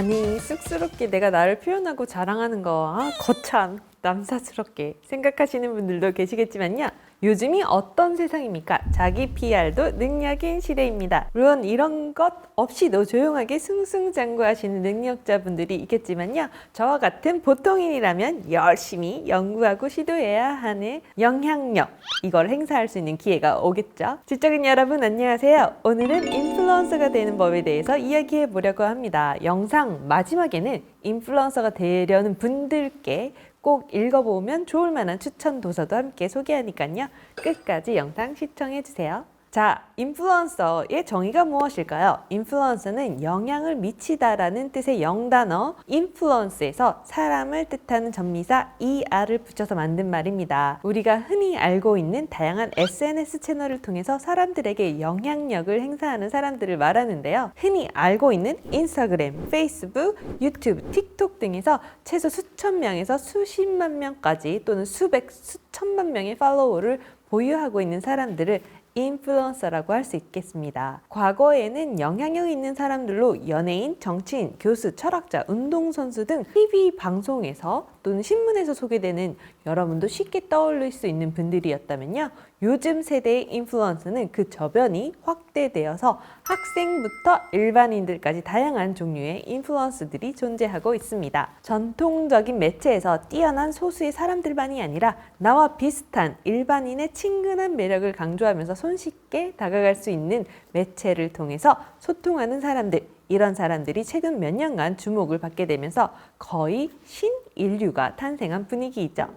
아니 쑥스럽게 내가 나를 표현하고 자랑하는 거 아, 거참 남사스럽게 생각하시는 분들도 계시겠지만요. 요즘이 어떤 세상입니까? 자기 PR도 능력인 시대입니다. 물론 이런 것 없이도 조용하게 승승장구하시는 능력자분들이 있겠지만요. 저와 같은 보통인이라면 열심히 연구하고 시도해야 하는 영향력 이걸 행사할 수 있는 기회가 오겠죠. 지적인 여러분 안녕하세요. 오늘은 인플루언서가 되는 법에 대해서 이야기해 보려고 합니다. 영상 마지막에는 인플루언서가 되려는 분들께 꼭 읽어보면 좋을 만한 추천 도서도 함께 소개하니까요. 끝까지 영상 시청해 주세요. 자, 인플루언서의 정의가 무엇일까요? 인플루언서는 영향을 미치다라는 뜻의 영단어 인플루언스에서 사람을 뜻하는 전미사 er을 붙여서 만든 말입니다. 우리가 흔히 알고 있는 다양한 SNS 채널을 통해서 사람들에게 영향력을 행사하는 사람들을 말하는데요. 흔히 알고 있는 인스타그램, 페이스북, 유튜브, 틱톡 등에서 최소 수천 명에서 수십만 명까지 또는 수백, 수천만 명의 팔로워를 보유하고 있는 사람들을 인플루언서라고 할 수 있겠습니다. 과거에는 영향력 있는 사람들로 연예인, 정치인, 교수, 철학자, 운동선수 등 TV 방송에서 또는 신문에서 소개되는 여러분도 쉽게 떠올릴 수 있는 분들이었다면요. 요즘 세대의 인플루언서는 그 저변이 확대되어서 학생부터 일반인들까지 다양한 종류의 인플루언서들이 존재하고 있습니다. 전통적인 매체에서 뛰어난 소수의 사람들만이 아니라 나와 비슷한 일반인의 친근한 매력을 강조하면서 손쉽게 다가갈 수 있는 매체를 통해서 소통하는 사람들 이런 사람들이 최근 몇 년간 주목을 받게 되면서 거의 신 인류가 탄생한 분위기이죠.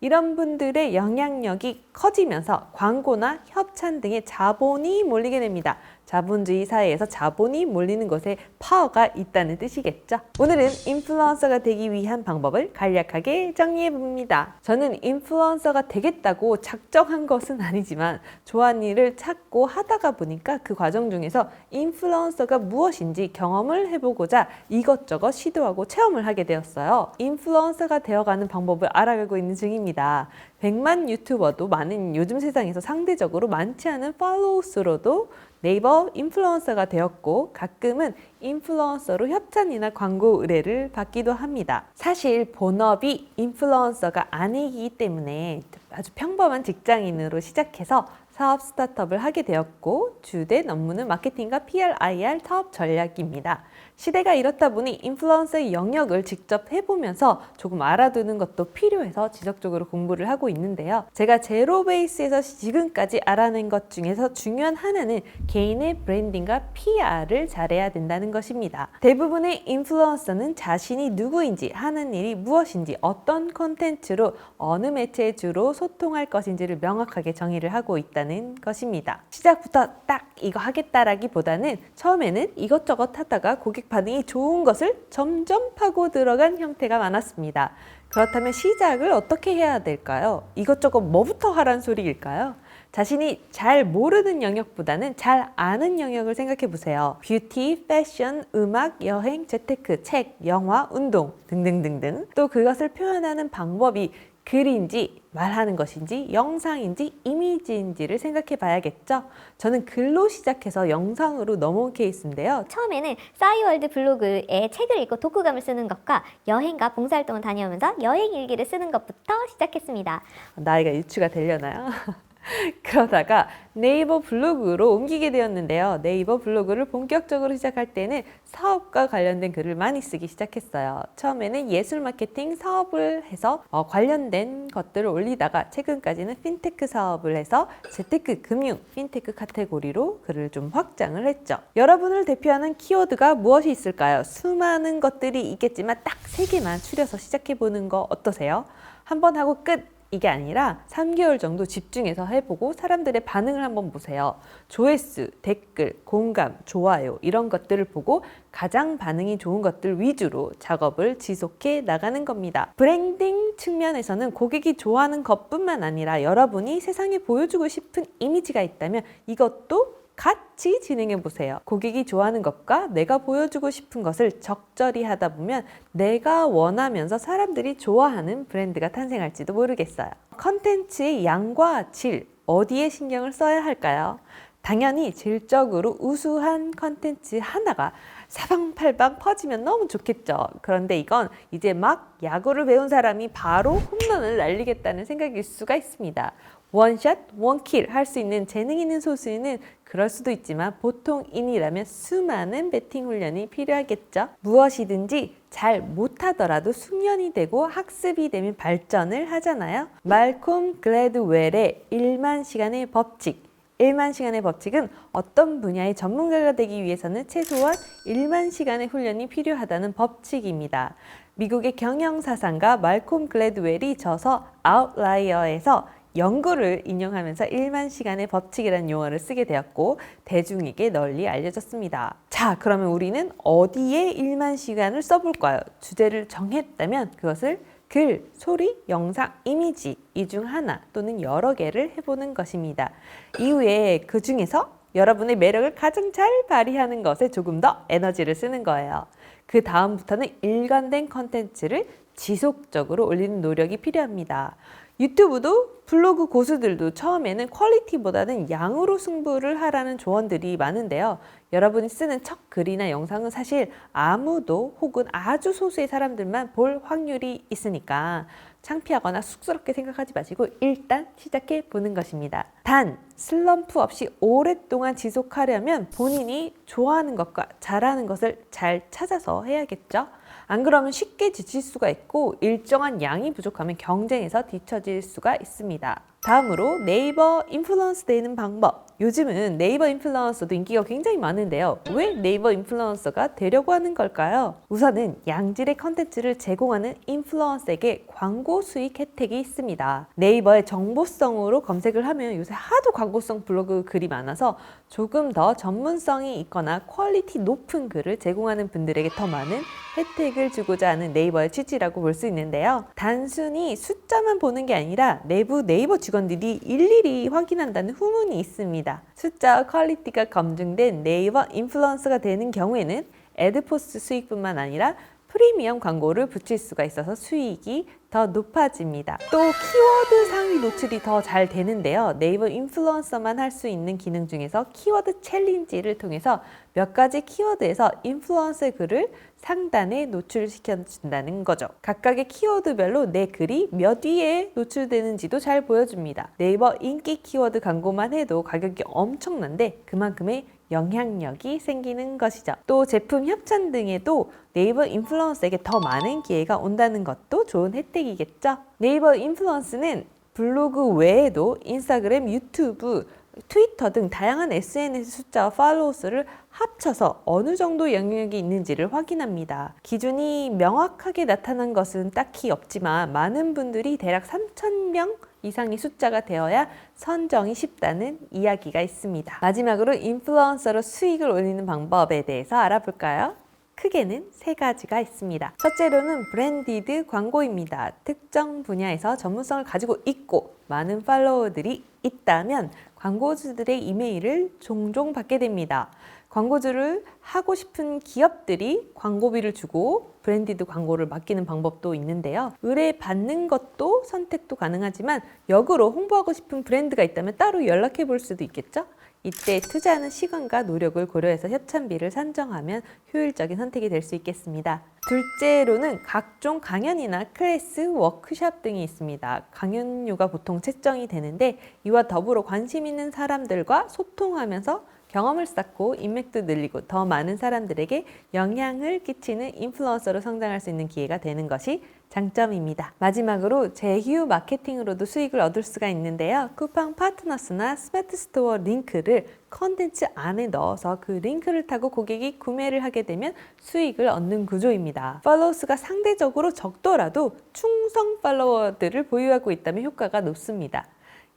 이런 분들의 영향력이 커지면서 광고나 협찬 등의 자본이 몰리게 됩니다. 자본주의 사회에서 자본이 몰리는 것에 파워가 있다는 뜻이겠죠. 오늘은 인플루언서가 되기 위한 방법을 간략하게 정리해 봅니다. 저는 인플루언서가 되겠다고 작정한 것은 아니지만 좋아하는 일을 찾고 하다가 보니까 그 과정 중에서 인플루언서가 무엇인지 경험을 해보고자 이것저것 시도하고 체험을 하게 되었어요. 인플루언서가 되어가는 방법을 알아가고 있는 중입니다. 100만 유튜버도 많은 요즘 세상에서 상대적으로 많지 않은 팔로우 수로도 네이버 인플루언서가 되었고 가끔은 인플루언서로 협찬이나 광고 의뢰를 받기도 합니다. 사실 본업이 인플루언서가 아니기 때문에 아주 평범한 직장인으로 시작해서 사업 스타트업을 하게 되었고 주된 업무는 마케팅과 PR, IR 사업 전략입니다. 시대가 이렇다 보니 인플루언서의 영역을 직접 해보면서 조금 알아두는 것도 필요해서 지속적으로 공부를 하고 있는데요. 제가 제로 베이스에서 지금까지 알아낸 것 중에서 중요한 하나는 개인의 브랜딩과 PR을 잘해야 된다는 것입니다. 대부분의 인플루언서는 자신이 누구인지 하는 일이 무엇인지 어떤 콘텐츠로 어느 매체에 주로 소통할 것인지를 명확하게 정의를 하고 있다는 것입니다. 시작부터 딱 이거 하겠다라기보다는 처음에는 이것저것 하다가 고객 반응이 좋은 것을 점점 파고 들어간 형태가 많았습니다. 그렇다면 시작을 어떻게 해야 될까요? 이것저것 뭐부터 하란 소리일까요? 자신이 잘 모르는 영역보다는 잘 아는 영역을 생각해 보세요. 뷰티, 패션, 음악, 여행, 재테크, 책, 영화, 운동 등등등등. 또 그것을 표현하는 방법이 글인지 말하는 것인지 영상인지 이미지인지를 생각해 봐야겠죠. 저는 글로 시작해서 영상으로 넘어온 케이스인데요. 처음에는 싸이월드 블로그에 책을 읽고 독후감을 쓰는 것과 여행과 봉사활동을 다녀오면서 여행 일기를 쓰는 것부터 시작했습니다. 나이가 유추가 되려나요? 그러다가 네이버 블로그로 옮기게 되었는데요. 네이버 블로그를 본격적으로 시작할 때는 사업과 관련된 글을 많이 쓰기 시작했어요. 처음에는 예술 마케팅 사업을 해서 어, 관련된 것들을 올리다가 최근까지는 핀테크 사업을 해서 재테크, 금융, 핀테크 카테고리로 글을 좀 확장을 했죠. 여러분을 대표하는 키워드가 무엇이 있을까요? 수많은 것들이 있겠지만 딱 세 개만 추려서 시작해 보는 거 어떠세요? 한번 하고 끝! 이게 아니라 3개월 정도 집중해서 해보고 사람들의 반응을 한번 보세요. 조회수, 댓글, 공감, 좋아요 이런 것들을 보고 가장 반응이 좋은 것들 위주로 작업을 지속해 나가는 겁니다. 브랜딩 측면에서는 고객이 좋아하는 것뿐만 아니라 여러분이 세상에 보여주고 싶은 이미지가 있다면 이것도 같이 진행해 보세요. 고객이 좋아하는 것과 내가 보여주고 싶은 것을 적절히 하다 보면 내가 원하면서 사람들이 좋아하는 브랜드가 탄생할지도 모르겠어요. 컨텐츠의 양과 질, 어디에 신경을 써야 할까요? 당연히 질적으로 우수한 컨텐츠 하나가 사방팔방 퍼지면 너무 좋겠죠. 그런데 이건 이제 막 야구를 배운 사람이 바로 홈런을 날리겠다는 생각일 수가 있습니다. 원샷, 원킬 할 수 있는 재능 있는 소수는 그럴 수도 있지만 보통인이라면 수많은 배팅 훈련이 필요하겠죠. 무엇이든지 잘 못하더라도 숙련이 되고 학습이 되면 발전을 하잖아요. 말콤 글래드웰의 1만 시간의 법칙 1만 시간의 법칙은 어떤 분야의 전문가가 되기 위해서는 최소한 1만 시간의 훈련이 필요하다는 법칙입니다. 미국의 경영사상가 말콤 글래드웰이 저서 아웃라이어에서 연구를 인용하면서 1만 시간의 법칙이라는 용어를 쓰게 되었고 대중에게 널리 알려졌습니다. 자, 그러면 우리는 어디에 1만 시간을 써볼까요? 주제를 정했다면 그것을 글, 소리, 영상, 이미지 이 중 하나 또는 여러 개를 해보는 것입니다. 이후에 그 중에서 여러분의 매력을 가장 잘 발휘하는 것에 조금 더 에너지를 쓰는 거예요. 그 다음부터는 일관된 컨텐츠를 지속적으로 올리는 노력이 필요합니다. 유튜브도 블로그 고수들도 처음에는 퀄리티보다는 양으로 승부를 하라는 조언들이 많은데요. 여러분이 쓰는 첫 글이나 영상은 사실 아무도 혹은 아주 소수의 사람들만 볼 확률이 있으니까 창피하거나 쑥스럽게 생각하지 마시고 일단 시작해 보는 것입니다. 단 슬럼프 없이 오랫동안 지속하려면 본인이 좋아하는 것과 잘하는 것을 잘 찾아서 해야겠죠. 안 그러면 쉽게 지칠 수가 있고 일정한 양이 부족하면 경쟁에서 뒤처질 수가 있습니다. 다음으로 네이버 인플루언서 되는 방법. 요즘은 네이버 인플루언서도 인기가 굉장히 많은데요. 왜 네이버 인플루언서가 되려고 하는 걸까요? 우선은 양질의 컨텐츠를 제공하는 인플루언서에게 광고 수익 혜택이 있습니다. 네이버의 정보성으로 검색을 하면 요새 하도 광고성 블로그 글이 많아서 조금 더 전문성이 있거나 퀄리티 높은 글을 제공하는 분들에게 더 많은 혜택을 주고자 하는 네이버의 취지라고 볼 수 있는데요. 단순히 숫자만 보는 게 아니라 내부 네이버 직원들이 일일이 확인한다는 후문이 있습니다. 숫자와 퀄리티가 검증된 네이버 인플루언서가 되는 경우에는 애드포스 수익뿐만 아니라 프리미엄 광고를 붙일 수가 있어서 수익이 더 높아집니다. 또 키워드 상위 노출이 더 잘 되는데요. 네이버 인플루언서만 할 수 있는 기능 중에서 키워드 챌린지를 통해서 몇 가지 키워드에서 인플루언서의 글을 상단에 노출시켜 준다는 거죠. 각각의 키워드별로 내 글이 몇 위에 노출되는지도 잘 보여줍니다. 네이버 인기 키워드 광고만 해도 가격이 엄청난데 그만큼의 영향력이 생기는 것이죠. 또 제품 협찬 등에도 네이버 인플루언서에게 더 많은 기회가 온다는 것도 좋은 혜택이겠죠. 네이버 인플루언스는 블로그 외에도 인스타그램, 유튜브, 트위터 등 다양한 SNS 숫자와 팔로워 수를 합쳐서 어느 정도 영향력이 있는지를 확인합니다. 기준이 명확하게 나타난 것은 딱히 없지만 많은 분들이 대략 3,000명 이상의 숫자가 되어야 선정이 쉽다는 이야기가 있습니다. 마지막으로 인플루언서로 수익을 올리는 방법에 대해서 알아볼까요? 크게는 세 가지가 있습니다. 첫째로는 브랜디드 광고입니다. 특정 분야에서 전문성을 가지고 있고 많은 팔로워들이 있다면 광고주들의 이메일을 종종 받게 됩니다. 광고주를 하고 싶은 기업들이 광고비를 주고 브랜디드 광고를 맡기는 방법도 있는데요. 의뢰 받는 것도 선택도 가능하지만 역으로 홍보하고 싶은 브랜드가 있다면 따로 연락해 볼 수도 있겠죠? 이때 투자하는 시간과 노력을 고려해서 협찬비를 산정하면 효율적인 선택이 될 수 있겠습니다. 둘째로는 각종 강연이나 클래스, 워크샵 등이 있습니다. 강연료가 보통 책정이 되는데 이와 더불어 관심 있는 사람들과 소통하면서 경험을 쌓고 인맥도 늘리고 더 많은 사람들에게 영향을 끼치는 인플루언서로 성장할 수 있는 기회가 되는 것이 장점입니다. 마지막으로 제휴 마케팅으로도 수익을 얻을 수가 있는데요. 쿠팡 파트너스나 스마트 스토어 링크를 컨텐츠 안에 넣어서 그 링크를 타고 고객이 구매를 하게 되면 수익을 얻는 구조입니다. 팔로우 수가 상대적으로 적더라도 충성 팔로워들을 보유하고 있다면 효과가 높습니다.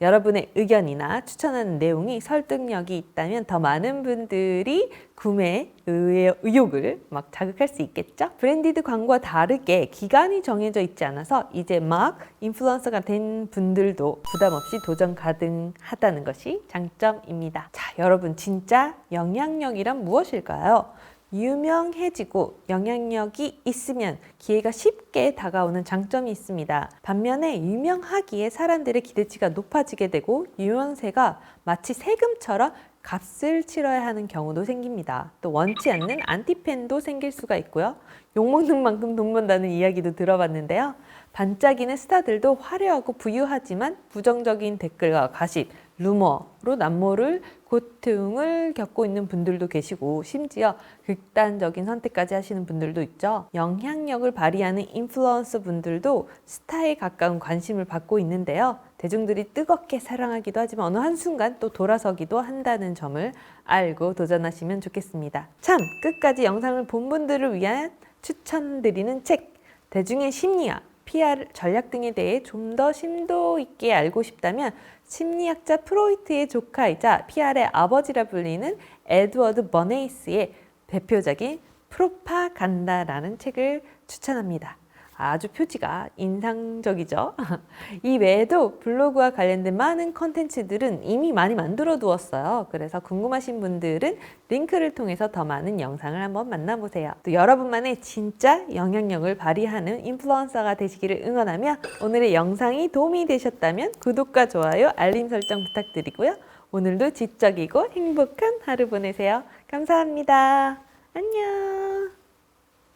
여러분의 의견이나 추천하는 내용이 설득력이 있다면 더 많은 분들이 구매 의- 의욕을 막 자극할 수 있겠죠? 브랜디드 광고와 다르게 기간이 정해져 있지 않아서 이제 막 인플루언서가 된 분들도 부담 없이 도전 가능하다는 것이 장점입니다. 자, 여러분 진짜 영향력이란 무엇일까요? 유명해지고 영향력이 있으면 기회가 쉽게 다가오는 장점이 있습니다. 반면에 유명하기에 사람들의 기대치가 높아지게 되고 유명세가 마치 세금처럼 값을 치러야 하는 경우도 생깁니다. 또 원치 않는 안티팬도 생길 수가 있고요. 욕먹는 만큼 돈 번다는 이야기도 들어봤는데요. 반짝이는 스타들도 화려하고 부유하지만 부정적인 댓글과 가십, 루머로 남모를 고통을 겪고 있는 분들도 계시고 심지어 극단적인 선택까지 하시는 분들도 있죠. 영향력을 발휘하는 인플루언서 분들도 스타에 가까운 관심을 받고 있는데요. 대중들이 뜨겁게 사랑하기도 하지만 어느 한순간 또 돌아서기도 한다는 점을 알고 도전하시면 좋겠습니다. 참 끝까지 영상을 본 분들을 위한 추천드리는 책 대중의 심리학 PR 전략 등에 대해 좀 더 심도 있게 알고 싶다면 심리학자 프로이트의 조카이자 PR의 아버지라 불리는 에드워드 버네이스의 대표작인 프로파간다라는 책을 추천합니다. 아주 표지가 인상적이죠. 이 외에도 블로그와 관련된 많은 컨텐츠들은 이미 많이 만들어 두었어요. 그래서 궁금하신 분들은 링크를 통해서 더 많은 영상을 한번 만나보세요. 또 여러분만의 진짜 영향력을 발휘하는 인플루언서가 되시기를 응원하며 오늘의 영상이 도움이 되셨다면 구독과 좋아요, 알림 설정 부탁드리고요. 오늘도 지적이고 행복한 하루 보내세요. 감사합니다. 안녕.